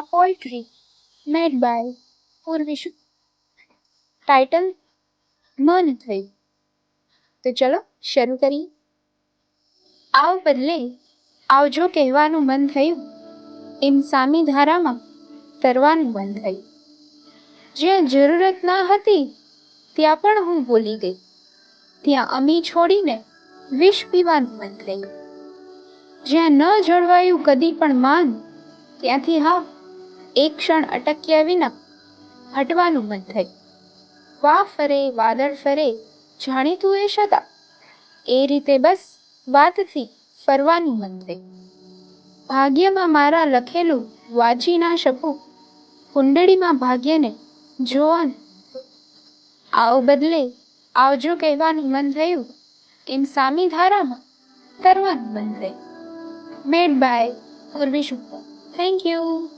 a poetry made by પૂર્વિશુ title મન તો ચલો, શરૂ કરીએ. આવ બદલે આવજો કહેવાનું મન થયું, એમ સામી ધારામાં તરવાનું મન થયું. જ્યાં જરૂરત ના હતી, ત્યાં પણ હું બોલી ગઈ. ત્યાં અમી છોડીને વિષ પીવાનું મન થયું. જ્યાં ન જળવાયું કદી પણ માન, ત્યાંથી હા એક ક્ષણ અટક્યા વિના હટવાનું મન થયું. વા ફરે, વાદળ ફરે, જાણીતું એ છતાં એ રીતે બસ વાતથી ફરવાનું મન થયું. ભાગ્યમાં મારા લખેલું વાંચી ના શકું, કુંડળીમાં ભાગ્યને જોવાનું આવ બદલે આવજો કહેવાનું મન થયું, એમ સામી ધારામાં તરવાનું મન થયું. Made by Purvi Shukla thank you